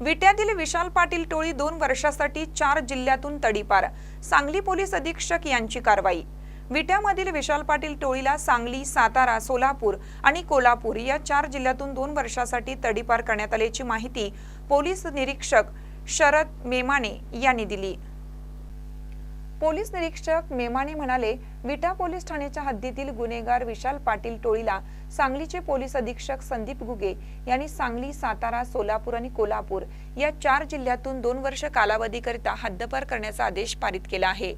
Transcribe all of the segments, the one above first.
विट्यातील विशाल पाटील टोळी दोन वर्षासाठी चार जिल्ह्यातून तडीपार. सांगली पोलीस अधीक्षक यांची कारवाई. विट्यामधील विशाल पाटील टोळीला सांगली सातारा सोलापूर आणि कोल्हापूर या चार जिल्ह्यातून दोन वर्षासाठी तडीपार करण्यात आल्याची माहिती पोलीस निरीक्षक शरद मेमाने यांनी दिली. पोलीस निरीक्षक मेमाने म्हणाले विटा पोलीस ठाण्याच्या हद्दीतील गुन्हेगार विशाल पाटील टोळीला सांगलीचे पोलीस अधीक्षक संदीप गुगे यांनी सांगली सातारा सोलापूर आणि कोल्हापूर या चार जिल्ह्यातून दोन वर्ष कालावधीकरिता हद्दपार करण्याचा आदेश पारित केला आहे.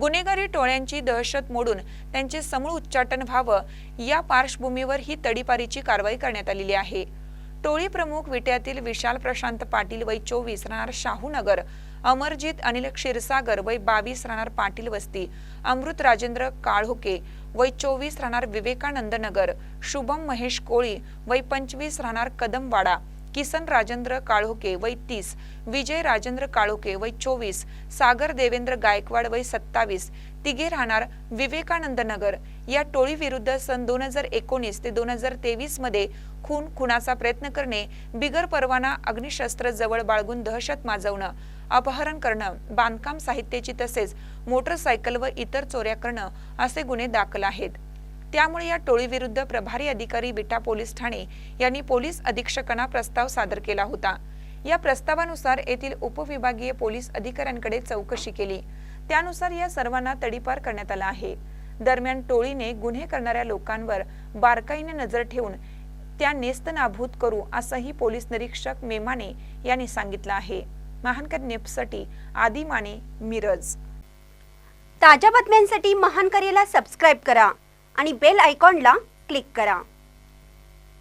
गुन्हेगारी टोळ्यांची दहशत मोडून त्यांचे समूळ उच्चाटन व्हावं या पार्श्वभूमीवर ही तडीपारीची कारवाई करण्यात आलेली आहे. टोळी प्रमुख विट्यातील विशाल प्रशांत पाटील वय चोवीस राहणार शाहूनगर. अमरजित अनिल क्षीरसागर वय बावीस राहणार पाटील वस्ती अमृत राजेंद्र काळहोके वय चोवीस राहणार विवेकानंद नगर शुभम महेश कोळी वय पंचवीस राहणार कदमवाडा किसन राजेंद्र काळोके वय तीस विजय राजेंद्र काळोके वय चोवीस सागर देवेंद्र गायकवाड वय सत्तावीस तिघे राहणार विवेकानंद नगर. या टोळीविरुद्ध सन दोन हजार एकोणीस ते दोन हजार तेवीसमध्ये खून खुनाचा प्रयत्न करणे बिगर परवाना अग्निशस्त्र जवळ बाळगून दहशत माजवणं अपहरण करणं बांधकाम साहित्याची तसेच मोटरसायकल व इतर चोऱ्या करणं असे गुन्हे दाखल आहेत. त्यामुळे या टोळीविरुद्ध प्रभारी अधिकारी विटा पोलीस ठाणे यांनी पोलीस अधीक्षकांना प्रस्ताव सादर केला होता. या प्रस्तावानुसार येथील उपविभागीय पोलीस अधिकाऱ्यांकडे चौकशी केली. त्यानुसार या सर्वांना तडीपार करण्यात आला आहे. दरम्यान टोळीने गुन्हे करणाऱ्या लोकांवर बारकाईने नजर ठेवून त्या नेस्तनाभूत करू असंही पोलीस निरीक्षक मेमाने यांनी सांगितलं आहे. महानकर नेपसाठी आदी माने मिरज. ताज्या बातम्यांसाठी महान करेला सबस्क्राईब करा आणि बेल आयकॉनला क्लिक करा.